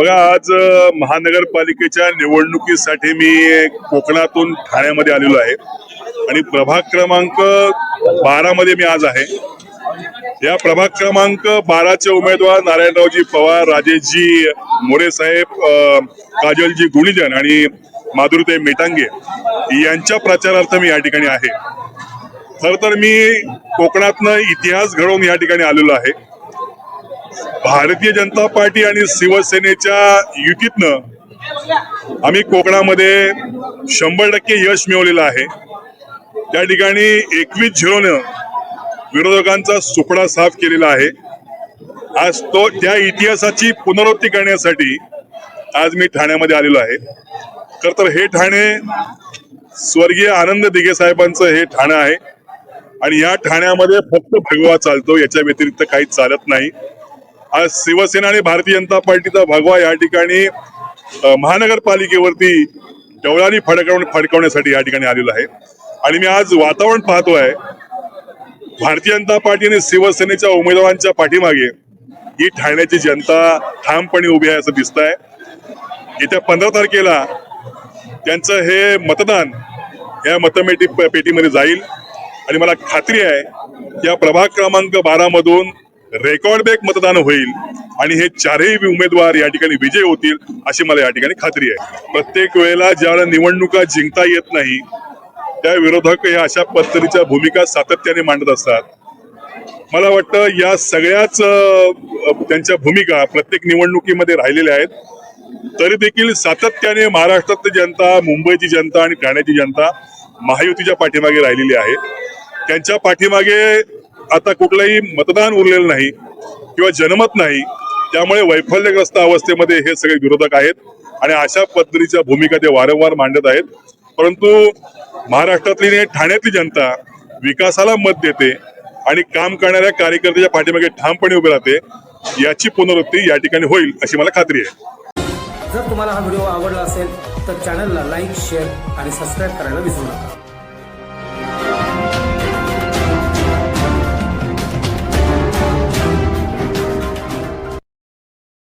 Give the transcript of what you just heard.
बघा आज महानगरपालिकेच्या निवडणुकीसाठी मी कोकणातून ठाण्यामध्ये आलेलो आहे. आणि प्रभाग क्रमांक बारा मध्ये मी आज आहे. या प्रभाग क्रमांक बाराचे उमेदवार नारायणरावजी पवार राजेशजी मोरे साहेब काजलजी गुणीजन आणि माधुरीताई मेटांगे यांच्या प्रचारार्थ मी या ठिकाणी आहे. खर तर मी कोकणातनं इतिहास घडवून या ठिकाणी आलेलो आहे. भारतीय जनता पार्टी आणि शिवसेनेच्या युतीतनं आम्ही कोकणामध्ये शंभर टक्के यश मिळवलेलं आहे. त्या ठिकाणी एकवीस झिरोनं विरोधकांचा सुपडा साफ केलेला आहे. आज तो त्या इतिहासाची पुनरावृत्ती करण्यासाठी आज मी ठाण्यामध्ये आलेलो आहे. खर तर हे ठाणे स्वर्गीय आनंद दिघे साहेबांचं हे ठाणं आहे. आणि या ठाण्यामध्ये फक्त भगवा चालतो याच्या व्यतिरिक्त काही चालत नाही. आज शिवसेना आणि भारतीय जनता पार्टीचा भगवा या ठिकाणी महानगरपालिकेवरती डवळानी फडकवून फडकवण्यासाठी या ठिकाणी आलेलो आहे. आणि मी आज वातावरण पाहतोय भारतीय जनता पार्टी आणि शिवसेनेच्या उमेदवारांच्या पाठीमागे ही ठाण्याची जनता ठामपणे उभी आहे असं दिसत आहे येत्या पंधरा तारखेला त्यांचं हे मतदान या मतमेटी पेटीमध्ये जाईल. आणि मला खात्री आहे या प्रभाग क्रमांक बारा मधून रेकॉर्ड ब्रेक मतदान होईल आणि हे चारही उमेदवार या ठिकाणी विजय होतील अशी मला या ठिकाणी खात्री आहे. प्रत्येक वेळेला ज्यावेळेला निवडणुका जिंकता येत नाही त्या विरोधक या अशा पद्धतीच्या भूमिका सातत्याने मांडत असतात. मला वाटतं या सगळ्याच त्यांच्या भूमिका प्रत्येक निवडणुकीमध्ये राहिलेल्या आहेत. तरी देखील सातत्याने महाराष्ट्रातली जनता मुंबईची जनता आणि ठाण्याची जनता महायुतीच्या पाठीमागे राहिलेली आहे. त्यांच्या पाठीमागे आता कुठलंही मतदान उरलेलं नाही किंवा जनमत नाही त्यामुळे वैफल्यग्रस्त अवस्थेमध्ये हे सगळे विरोधक आहेत आणि अशा पद्धतीच्या भूमिका ते वारंवार मांडत आहेत. परंतु महाराष्ट्रातली ठाण्यातली जनता विकासाला मत देते आणि काम करणाऱ्या कार्यकर्त्याच्या पाठीमागे ठामपणे उभे राहते याची पुनरावृत्ती या ठिकाणी होईल अशी मला खात्री आहे. जर तुम्हाला हा व्हिडिओ आवडला असेल तर चॅनलला लाईक शेअर आणि सबस्क्राईब करायला विसरू नका.